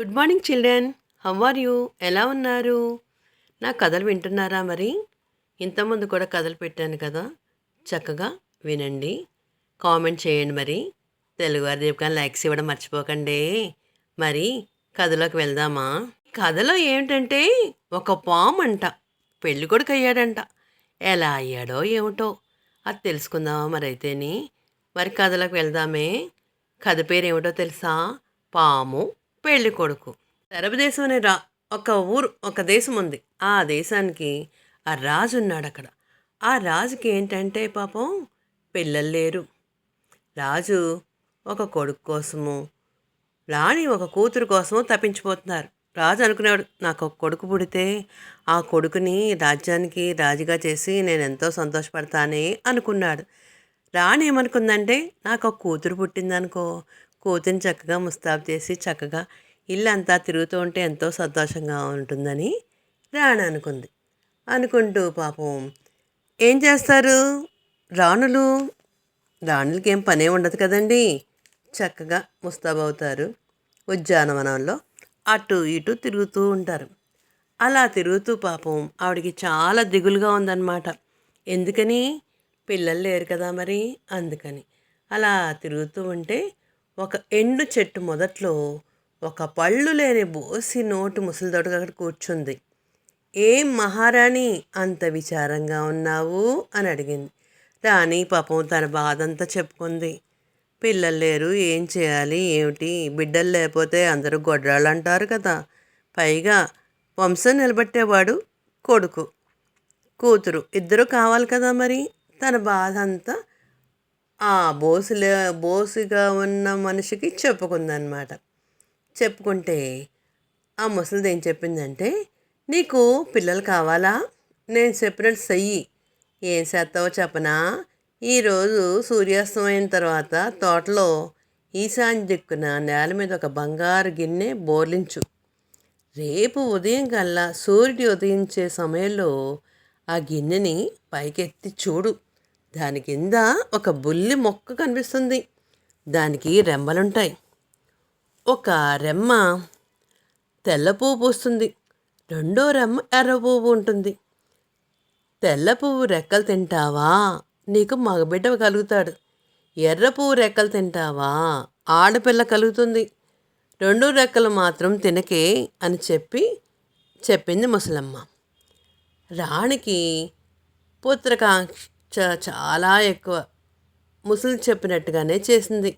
Good morning children. How are you? ఎలా ఉన్నారు? నా కథలు వింటున్నారా మరి? ఇంతకుముందు కూడా కథలు పెట్టాను కదా. చక్కగా వినండి. కామెంట్ చేయండి మరి. తెలుగువారి దీపకాన్ని లైక్స్ ఇవ్వడం మర్చిపోకండి. మరి కథలోకి వెళ్దామా? కథలో ఏమిటంటే ఒక పాము అంట పెళ్ళి కొడుకు అయ్యాడంట. ఎలా అయ్యాడో ఏమిటో అది తెలుసుకుందామా మరి అయితేని. మరి కథలోకి వెళ్దామే. కథ పేరు ఏమిటో తెలుసా? పాము. పెళ్ళి కొడుకు. అరబ్ దేశం అనే రా ఒక ఊరు ఒక దేశం ఉంది. ఆ దేశానికి ఆ రాజు ఉన్నాడు అక్కడ ఆ రాజుకి ఏంటంటే పాపం పిల్లలు లేరు. రాజు ఒక కొడుకు కోసము రాణి ఒక కూతురు కోసము తప్పించిపోతున్నారు. రాజు అనుకునేవాడు నాకు ఒక కొడుకు పుడితే ఆ కొడుకుని రాజ్యానికి రాజుగా చేసి నేను ఎంతో సంతోషపడతానే అనుకున్నాడు. రాణి ఏమనుకుందంటే నాకు ఒక కూతురు పుట్టిందనుకో కోతిని చక్కగా ముస్తాబు చేసి చక్కగా ఇల్లంతా తిరుగుతూ ఉంటే ఎంతో సంతోషంగా ఉంటుందని రాణి అనుకుంది. అనుకుంటూ పాపం ఏం చేస్తారు? రాణులు? రాణులకి ఏం పనే ఉండదు కదండి? చక్కగా ముస్తాబవుతారు ఉద్యానవనంలో. అటు ఇటు తిరుగుతూ ఉంటారు. అలా తిరుగుతూ పాపం ఆవిడికి చాలా దిగులుగా ఉందన్నమాట. ఎందుకని? పిల్లలు లేరు కదా మరి అందుకని. అలా తిరుగుతూ ఉంటే ఒక ఎండు చెట్టు మొదట్లో ఒక పళ్ళు లేని బోసి నోటు ముసలిదొడగా అక్కడ కూర్చుంది. ఏం మహారాణి అంత విచారంగా ఉన్నావు? అని అడిగింది. రాణి పాపం తన బాధంతా చెప్పుకుంది. పిల్లలు లేరు ఏం చేయాలి ఏమిటి? బిడ్డలు లేకపోతే అందరూ గొడ్రాళ్ళు అంటారు కదా. పైగా వంశం నిలబెట్టేవాడు కొడుకు కూతురు ఇద్దరు కావాలి కదా మరి? తన బాధ అంతా ఆ బోసులే బోసుగా ఉన్న మనిషికి చెప్పుకుందనమాట చెప్పుకుంటే ఆ ముసలిది ఏం చెప్పిందంటే నీకు పిల్లలు కావాలా? నేను చెప్పినట్టు చెయ్యి. ఏం చేస్తావో చెప్పనా? ఈరోజు సూర్యాస్తమైన తర్వాత తోటలో ఈశాన్య దిక్కున నేల మీద ఒక బంగారు గిన్నె బోర్లించు. రేపు ఉదయం కల్లా సూర్యుడు ఉదయించే సమయంలో ఆ గిన్నెని పైకెత్తి చూడు. దాని కింద ఒక బుల్లి మొక్క కనిపిస్తుంది. దానికి రెమ్మలుంటాయి. ఒక రెమ్మ తెల్ల పువ్వు పూస్తుంది. రెండో రెమ్మ ఎర్ర పువ్వు ఉంటుంది. తెల్ల పువ్వు రెక్కలు తింటావా? నీకు మగబిడ్డ కలుగుతాడు. ఎర్ర పువ్వు రెక్కలు తింటావా? ఆడపిల్ల కలుగుతుంది. రెండు రెక్కలు మాత్రం తినకే అని చెప్పి చెప్పింది ముసలమ్మ. రాణికి పుత్రకాంక్ష చ చాలా ఎక్కువ. ముసలి చెప్పినట్టుగానే చేసింది.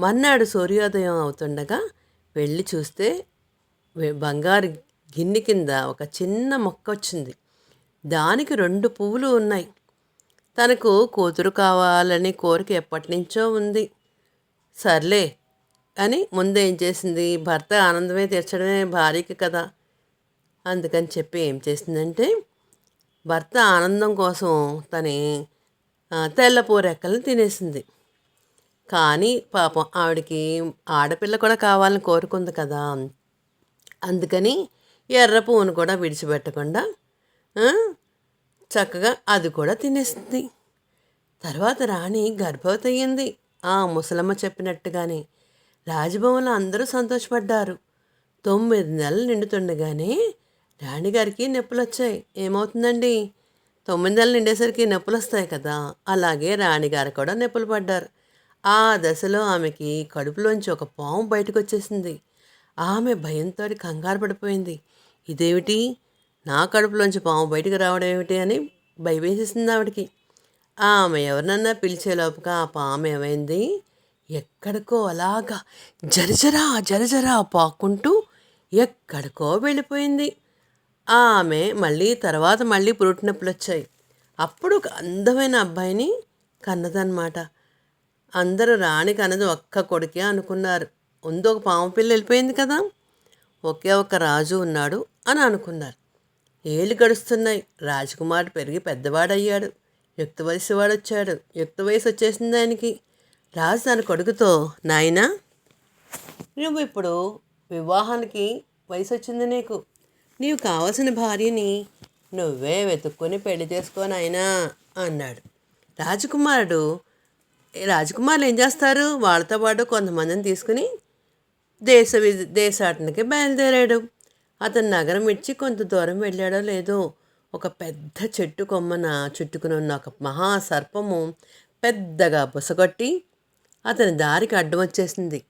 మర్నాడు సూర్యోదయం అవుతుండగా వెళ్ళి చూస్తే బంగారు గిన్నె కింద ఒక చిన్న మొక్క వచ్చింది. దానికి రెండు పువ్వులు ఉన్నాయి. తనకు కూతురు కావాలని కోరిక ఎప్పటి నుంచో ఉంది. సర్లే అని ముందేం చేసింది? భర్త ఆనందమే తీర్చడమే భార్యకి కదా. అందుకని చెప్పి ఏం చేసిందంటే భర్త ఆనందం కోసం తని తెల్లపూరెక్కలను తినేసింది. కానీ పాపం ఆవిడకి ఆడపిల్ల కూడా కావాలని కోరుకుంది కదా. అందుకని ఎర్ర పువ్వును కూడా విడిచిపెట్టకుండా చక్కగా అది కూడా తినేసింది. తర్వాత రాణి గర్భవతి అయ్యింది ఆ ముసలమ్మ చెప్పినట్టుగానే రాజభవన్లో అందరూ సంతోషపడ్డారు. తొమ్మిది నెలలు నిండుతుండగానే రాణిగారికి నొప్పులు వచ్చాయి ఏమవుతుందండి? తొమ్మిది నెలలు నిండేసరికి నొప్పులు వస్తాయి కదా. అలాగే రాణిగారు కూడా నొప్పులు పడ్డారు. ఆ దశలో ఆమెకి కడుపులోంచి ఒక పాము బయటకు వచ్చేసింది ఆమె భయంతో కంగారు పడిపోయింది. ఇదేమిటి? నా కడుపులోంచి పాము బయటకు రావడం ఏమిటి అని భయవేసేసింది ఆవిడకి. ఆమె ఎవరినన్నా పిలిచేలోపుగా ఆ పాము ఏమైంది? ఎక్కడికో అలాగా జరజరా జరజరా పాక్కుంటూ ఎక్కడికో వెళ్ళిపోయింది. ఆమె మళ్ళీ తర్వాత మళ్ళీ పురుటినొప్పులు వచ్చాయి అప్పుడు ఒక అందమైన అబ్బాయిని కన్నదన్నమాట. అందరూ రాణి కన్నది ఒక్క కొడుకే అనుకున్నారు. ముందు ఒక పాము పిల్ల వెళ్ళిపోయింది కదా ఒకే ఒక రాజు ఉన్నాడు అని అనుకున్నారు. ఏళ్ళు గడుస్తున్నాయి. రాజకుమారుడు పెరిగి పెద్దవాడయ్యాడు. యుక్త వయసు వాడు వచ్చాడు యుక్త వయసు వచ్చేసింది ఆయనకి. రాజు తన కొడుకుతో నాయనా నువ్వు ఇప్పుడు వివాహానికి వయసు వచ్చింది నీకు. నీవు కావలసిన భార్యని నువ్వే వెతుక్కొని పెళ్ళి చేసుకోనైనా అన్నాడు. రాజకుమారుడు రాజకుమారులు ఏం చేస్తారు? వాళ్ళతో పాటు కొంతమందిని తీసుకుని దేశ వి- దేశాటనకి బయలుదేరాడు. అతను నగరం ఇచ్చి కొంత దూరం వెళ్ళాడో లేదో ఒక పెద్ద చెట్టు కొమ్మన చుట్టుకుని ఉన్న ఒక మహా సర్పము పెద్దగా బుసగొట్టి అతని దారికి అడ్డం వచ్చేసింది.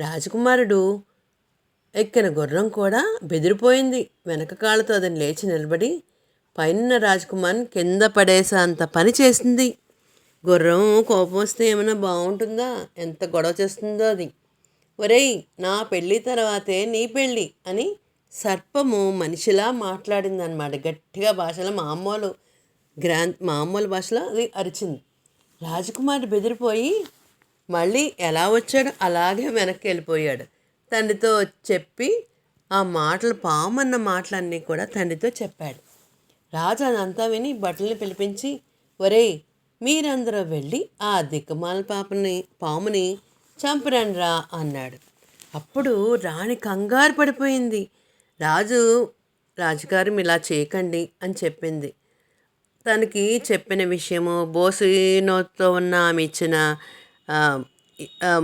రాజకుమారుడు ఎక్కిన గుర్రం కూడా బెదిరిపోయింది. వెనక కాళ్ళతో అతను లేచి నిలబడి పైన రాజకుమార్ని కింద పడేసేంత పని చేసింది. గుర్రం కోపం వస్తే ఏమైనా బాగుంటుందా? ఎంత గొడవ చేస్తుందో అది. ఒరేయ్ నా పెళ్ళి తర్వాతే నీ పెళ్ళి అని సర్పము మనిషిలా మాట్లాడిందన్నమాట. గట్టిగా భాషలో మామూలు గ్రాండ్ మామూలు భాషలో అది అరిచింది. రాజకుమారి బెదిరిపోయి మళ్ళీ ఎలా వచ్చాడో అలాగే వెనక్కి వెళ్ళిపోయాడు. తండ్రితో చెప్పి ఆ మాటలు పామన్న మాటలన్నీ కూడా తండ్రితో చెప్పాడు. రాజు అదంతా విని బట్టల్ని పిలిపించి ఒరేయ్ మీరందరూ వెళ్ళి ఆ దిక్కుమాల పాపని పాముని చంపరండ్రా అన్నాడు. అప్పుడు రాణి కంగారు పడిపోయింది. రాజు రాజుగారు ఇలా చేయకండి అని చెప్పింది. తనకి చెప్పిన విషయము బోసినోతో ఉన్న ఆమె ఇచ్చిన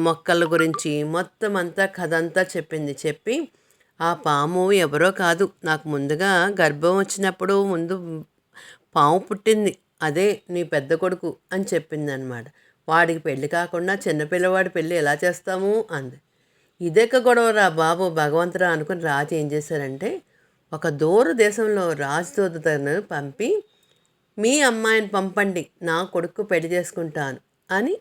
మొక్కల గురించి మొత్తం అంతా కథ అంతా చెప్పింది. చెప్పి ఆ పాము ఎవరో కాదు. నాకు ముందుగా గర్భం వచ్చినప్పుడు ముందు పాము పుట్టింది. అదే నీ పెద్ద కొడుకు అని చెప్పింది అనమాట వాడికి పెళ్ళి కాకుండా చిన్నపిల్లవాడి పెళ్ళి ఎలా చేస్తాము? అంది. ఇదెక్క గొడవరా బాబు భగవంతురా అనుకుని రాజు ఏం చేశారంటే ఒక దూర దేశంలో రాజదూతను పంపి మీ అమ్మాయిని పంపండి. నా కొడుకు పెళ్ళి చేసుకుంటాను అని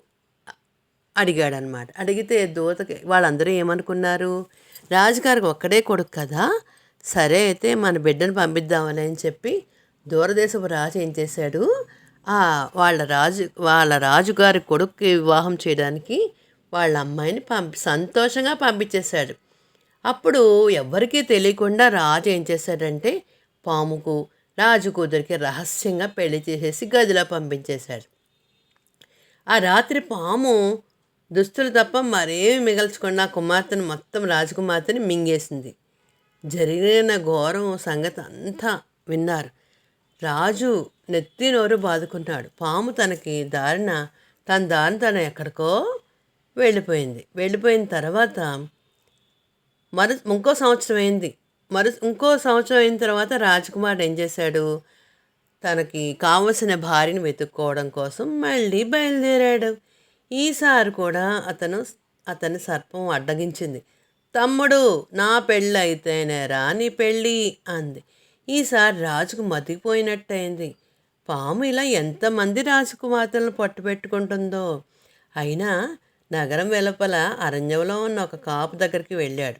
అడిగాడనమాట. అడిగితే దూతకి వాళ్ళందరూ ఏమనుకున్నారు? రాజుగారికి ఒక్కడే కొడుకు కదా? సరే అయితే మన బిడ్డను పంపిద్దామని అని చెప్పి దూరదేశపు రాజు ఏం చేశాడు? వాళ్ళ రాజు వాళ్ళ రాజుగారి కొడుక్కి వివాహం చేయడానికి వాళ్ళ అమ్మాయిని పంపి సంతోషంగా పంపించేశాడు. అప్పుడు ఎవ్వరికీ తెలియకుండా రాజు ఏం చేశాడంటే పాముకు రాజు కూతురికి రహస్యంగా పెళ్ళి చేసేసి గదిలో పంపించేశాడు. ఆ రాత్రి పాము దుస్తులు తప్ప మరేమి మిగల్చకుండా కుమార్తెను మొత్తం రాజకుమార్తెని మింగేసింది. జరిగిన ఘోరం సంగతి అంతా విన్నారు. రాజు నెత్తి నోరు బాదుకున్నాడు పాము తనకి దారిన తన దారిన తను ఎక్కడికో వెళ్ళిపోయింది. వెళ్ళిపోయిన తర్వాత మరు ఇంకో సంవత్సరం అయింది. మరు ఇంకో సంవత్సరం అయిన తర్వాత రాజకుమారుడు ఏం చేశాడు? తనకి కావలసిన భార్యను వెతుక్కోవడం కోసం మళ్ళీ బయలుదేరాడు. ఈసారి కూడా అతను అతని సర్పం అడ్డగించింది. తమ్ముడు నా పెళ్ళి అయితేనేరా నీ పెళ్ళి అంది. ఈసారి రాజుకు మతిపోయినట్టయింది పాము ఇలా ఎంతమంది రాజకుమార్తెలను పట్టుపెట్టుకుంటుందో అయినా నగరం వెలుపల అరణ్యంలో ఉన్న ఒక కాపు దగ్గరికి వెళ్ళాడు.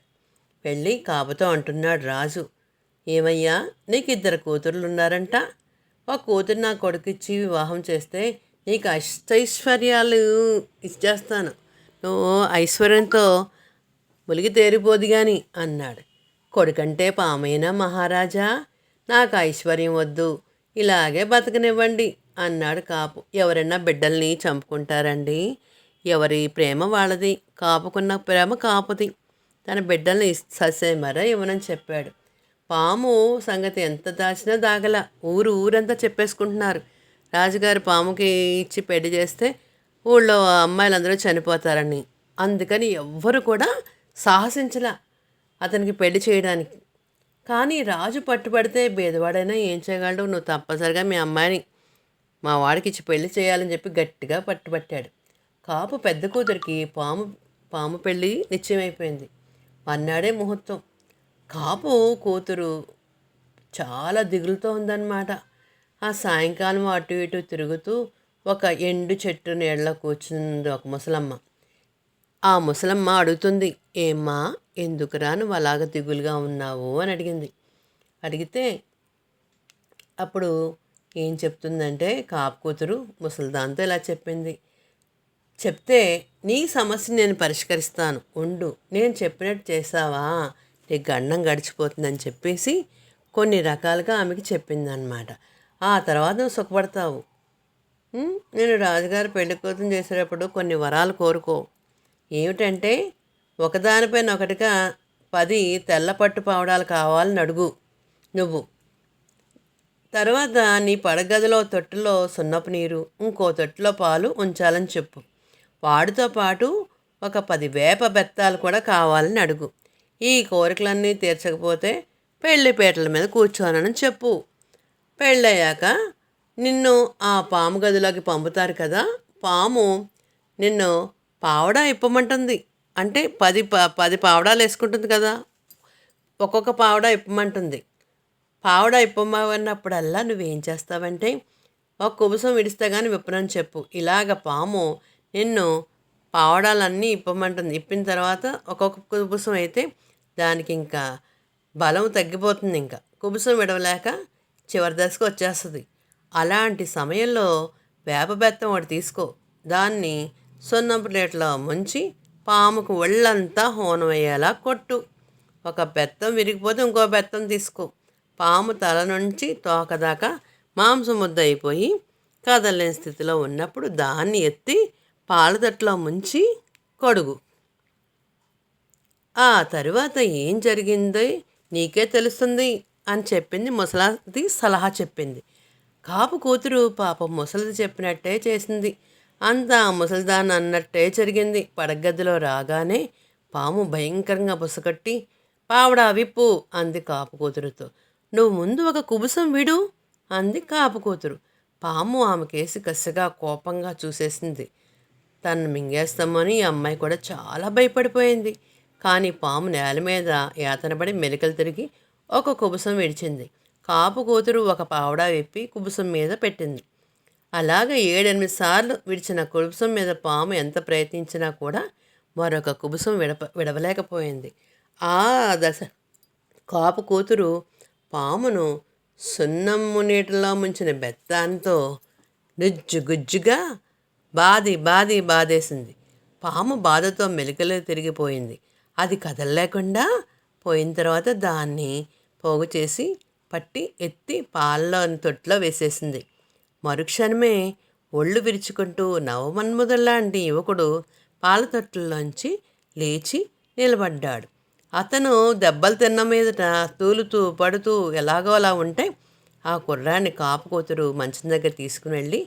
వెళ్ళి కాపుతో అంటున్నాడు రాజు. ఏమయ్యా నీకు ఇద్దరు కూతుర్లు ఉన్నారంట ఒక కూతురు నా కొడుకిచ్చి వివాహం చేస్తే నీకు అష్టైశ్వర్యాలు ఇచ్చేస్తాను. నువ్వు ఐశ్వర్యంతో ములిగి తేరిపోదు గాని అన్నాడు. కొడుకంటే పామైనా మహారాజా నాకు ఐశ్వర్యం వద్దు ఇలాగే బతకనివ్వండి అన్నాడు కాపు. ఎవరైనా బిడ్డల్ని చంపుకుంటారండి? ఎవరి ప్రేమ వాళ్ళది? కాపుకున్న ప్రేమ కాపుది. తన బిడ్డల్ని ససేమరా ఇవ్వనని చెప్పాడు. పాము సంగతి ఎంత దాచినా దాగల. ఊరు ఊరంతా చెప్పేసుకుంటున్నారు. రాజుగారు పాముకి ఇచ్చి పెళ్ళి చేస్తే ఊళ్ళో అమ్మాయిలందరూ చనిపోతారని. అందుకని ఎవ్వరు కూడా సాహసించలా అతనికి పెళ్ళి చేయడానికి. కానీ రాజు పట్టుబడితే బేదవాడైనా ఏం చేయగలడు? నువ్వు తప్పనిసరిగా మీ అమ్మాయిని మా వాడికి ఇచ్చి పెళ్ళి చేయాలని చెప్పి గట్టిగా పట్టుబట్టాడు. కాపు పెద్ద కూతురికి పాము పాము పెళ్ళి నిశ్చయమైపోయింది. మన్నాడే ముహూర్తం. కాపు కూతురు చాలా దిగులుతో ఉందన్నమాట. ఆ సాయంకాలం అటు ఇటు తిరుగుతూ ఒక ఎండు చెట్టు నీడలో కూర్చుంది ఒక ముసలమ్మ. ఆ ముసలమ్మ అడుగుతుంది ఏమ్మా ఎందుకురా నువ్వు అలాగ దిగులుగా ఉన్నావు? అని అడిగింది. అడిగితే అప్పుడు ఏం చెప్తుందంటే కాపు కూతురు ముసలిదాంతో ఇలా చెప్పింది. చెప్తే నీ సమస్య నేను పరిష్కరిస్తాను. ఉండు నేను చెప్పినట్టు చేసావా నీ గండం గడిచిపోతుందని చెప్పేసి కొన్ని రకాలుగా ఆమెకి చెప్పిందనమాట ఆ తర్వాత నువ్వు సుఖపడతావు. నేను రాజుగారు పెళ్ళి చేసేటప్పుడు కొన్ని వరాలు కోరుకో. ఏమిటంటే ఒకదానిపైన ఒకటిగా పది తెల్ల పట్టు పావడాలు కావాలని అడుగు నువ్వు. తర్వాత నీ పడగదిలో తొట్టులో సున్నపు నీరు ఇంకో తొట్టులో పాలు ఉంచాలని చెప్పు. వాడితో పాటు ఒక పది వేప బెత్తాలు కూడా కావాలని అడుగు. ఈ కోరికలన్నీ తీర్చకపోతే పెళ్ళి పీటల మీద కూర్చోనని చెప్పు. పెళ్ళయ్యాక నిన్ను ఆ పాము గదిలోకి పంపుతారు కదా పాము నిన్ను పావడా ఇప్పమంటుంది. అంటే పది ప పది పావడాలు వేసుకుంటుంది కదా ఒక్కొక్క పావడా ఇప్పమంటుంది. పావడా ఇప్పమన్నప్పుడల్లా నువ్వేం చేస్తావంటే ఒక కుబుసం విడిస్తే కానీ విప్పనని చెప్పు. ఇలాగ పాము నిన్ను పావడాలన్నీ ఇప్పమంటుంది. ఇప్పిన తర్వాత ఒక్కొక్క కుబుసం అయితే దానికి ఇంకా బలం తగ్గిపోతుంది ఇంకా. కుబుసం విడవలేక చివరి దశకు వచ్చేస్తుంది. అలాంటి సమయంలో వేప బెత్తం ఒకటి తీసుకో. దాన్ని సున్నం ప్లేట్లో ముంచి పాముకు ఒళ్ళంతా హోనం అయ్యేలా కొట్టు. ఒక బెత్తం విరిగిపోతే ఇంకో బెత్తం తీసుకో. పాము తల నుంచి తోక దాకా మాంసం ముద్ద అయిపోయి కదలలేని స్థితిలో ఉన్నప్పుడు దాన్ని ఎత్తి పాలదట్లో ముంచి కొడుగు. ఆ తరువాత ఏం జరిగిందో నీకే తెలుస్తుంది. అని చెప్పింది. ముసలాది సలహా చెప్పింది. కాపు కూతురు పాపం ముసలిది చెప్పినట్టే చేసింది. అంతా ముసలిదాన్ అన్నట్టే జరిగింది. పడగదిలో రాగానే పాము భయంకరంగా బుసకట్టి పావడా విప్పు అంది కాపు కూతురుతో. నువ్వు ముందు ఒక కుబుసం విడు అంది కాపు కూతురు. పాము ఆమెకేసి కసిగా కోపంగా చూసేసింది. తను మింగేస్తామని ఈ అమ్మాయి కూడా చాలా భయపడిపోయింది. కానీ పాము నేల మీద యాతనపడి మెలికలు తిరిగి ఒక కుబుసం విడిచింది. కాపు కూతురు ఒక పావడా విప్పి కుబుసం మీద పెట్టింది. అలాగ ఏడెనిమిది సార్లు విడిచిన కుబుసం మీద పాము ఎంత ప్రయత్నించినా కూడా మరొక కుబుసం విడప విడవలేకపోయింది. ఆ దశ కాపు కూతురు పామును సున్నమ్ము నీటిలో ముంచిన బెత్తాంతో నుజ్జు గుజ్జుగా బాది బాది బాధేసింది పాము బాధతో మెలికలు తిరిగిపోయింది. అది కదలలేకుండా పోయిన తర్వాత దాన్ని పోగు చేసి పట్టి ఎత్తి పాలలో తొట్లో వేసేసింది. మరుక్షణమే ఒళ్ళు విరుచుకుంటూ నవమన్ముదల్లాంటి యువకుడు పాల తొట్టులోంచి లేచి నిలబడ్డాడు. అతను దెబ్బలు తిన్న మీదట తూలుతూ పడుతూ ఎలాగో అలా ఉంటే ఆ కుర్రాన్ని కాపు కూతురు మంచం దగ్గర తీసుకుని వెళ్ళి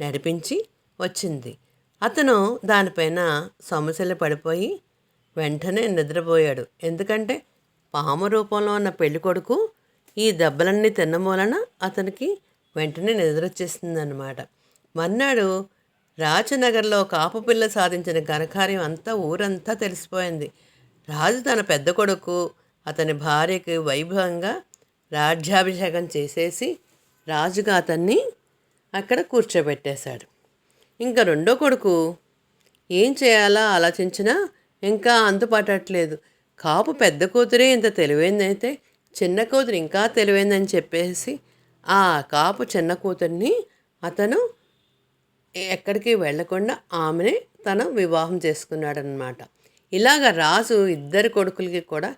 నడిపించి వచ్చింది. అతను దానిపైన సమస్యలు పడిపోయి వెంటనే నిద్రపోయాడు. ఎందుకంటే పాము రూపంలో ఉన్న పెళ్ళికొడుకు ఈ దెబ్బలన్నీ తిన్నమూలన అతనికి వెంటనే నిద్రొచ్చేసిందనమాట మర్నాడు రాజనగర్లో కాపు పిల్ల సాధించిన ఘనకార్యం అంతా ఊరంతా తెలిసిపోయింది. రాజు తన పెద్ద కొడుకు అతని భార్యకి వైభవంగా రాజ్యాభిషేకం చేసేసి రాజుగా అతన్ని అక్కడ కూర్చోబెట్టేశాడు. ఇంకా రెండో కొడుకు ఏం చేయాలా ఆలోచించినా ఇంకా అందుపట్టట్లేదు కాపు పెద్ద కూతురే ఇంత తెలివైందైతే చిన్న కూతురు ఇంకా తెలివైందని చెప్పేసి ఆ కాపు చిన్న కూతుర్ని అతను ఎక్కడికి వెళ్ళకుండా ఆమెని తను వివాహం చేసుకున్నాడనమాట ఇలాగ రాజు ఇద్దరు కొడుకులకి కూడా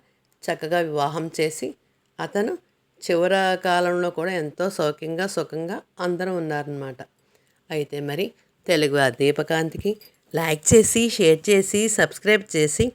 చక్కగా వివాహం చేసి అతను చివర కాలంలో కూడా ఎంతో సౌఖ్యంగా సుఖంగా అందరూ ఉన్నారనమాట అయితే మరి తెలుగు ఆ దీపకాంతికి లైక్ చేసి షేర్ చేసి సబ్స్క్రైబ్ చేసి